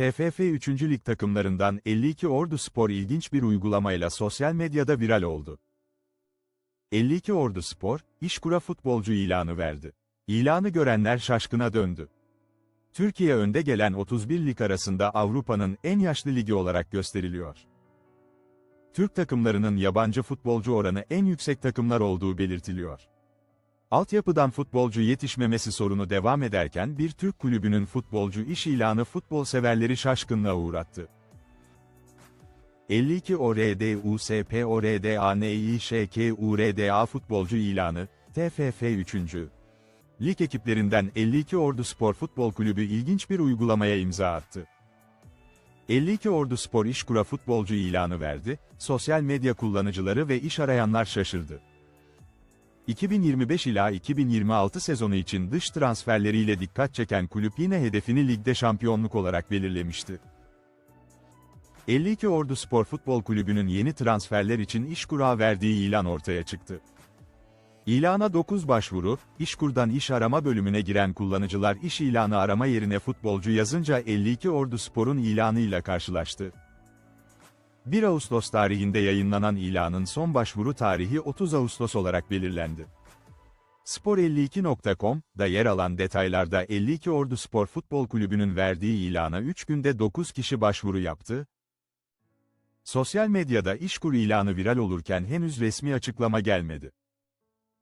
TFF 3. Lig takımlarından 52 Ordu Spor ilginç bir uygulamayla sosyal medyada viral oldu. 52 Ordu Spor, İşkura futbolcu ilanı verdi. İlanı görenler şaşkına döndü. Türkiye önde gelen 31 lig arasında Avrupa'nın en yaşlı ligi olarak gösteriliyor. Türk takımlarının yabancı futbolcu oranı en yüksek takımlar olduğu belirtiliyor. Altyapıdan futbolcu yetişmemesi sorunu devam ederken bir Türk kulübünün futbolcu iş ilanı futbol severleri şaşkınlığa uğrattı. 52 ORD USP ORD ANİŞK URDA futbolcu ilanı, TFF 3. Lig ekiplerinden 52 Ordu Spor Futbol Kulübü ilginç bir uygulamaya imza attı. 52 Ordu Spor İşkura futbolcu ilanı verdi, sosyal medya kullanıcıları ve iş arayanlar şaşırdı. 2025 ila 2026 sezonu için dış transferleriyle dikkat çeken kulüp yine hedefini ligde şampiyonluk olarak belirlemişti. 52 Ordu Spor Futbol Kulübü'nün yeni transferler için İşkur'a verdiği ilan ortaya çıktı. İlana 9 başvuru, İşkur'dan iş arama bölümüne giren kullanıcılar iş ilanı arama yerine futbolcu yazınca 52 Ordu Spor'un ilanıyla karşılaştı. 1 Ağustos tarihinde yayınlanan ilanın son başvuru tarihi 30 Ağustos olarak belirlendi. Spor52.com'da yer alan detaylarda 52 Ordu Spor Futbol Kulübü'nün verdiği ilana 3 günde 9 kişi başvuru yaptı. Sosyal medyada işkur ilanı viral olurken henüz resmi açıklama gelmedi.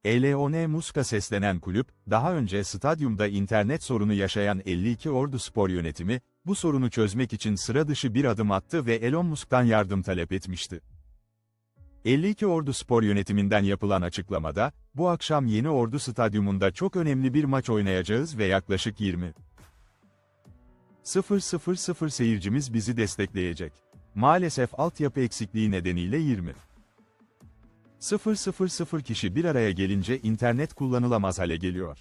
Eleone Muska seslenen kulüp, daha önce stadyumda internet sorunu yaşayan 52 Ordu Spor yönetimi, bu sorunu çözmek için sıra dışı bir adım attı ve Elon Musk'tan yardım talep etmişti. 52 Ordu Spor yönetiminden yapılan açıklamada, bu akşam Yeni Ordu Stadyumunda çok önemli bir maç oynayacağız ve yaklaşık 20 000 seyircimiz bizi destekleyecek. Maalesef altyapı eksikliği nedeniyle 20 000 kişi bir araya gelince internet kullanılamaz hale geliyor.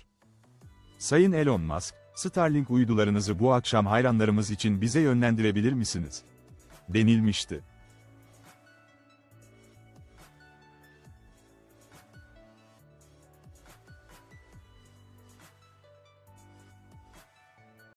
Sayın Elon Musk, Starlink uydularınızı bu akşam hayranlarımız için bize yönlendirebilir misiniz? denilmişti.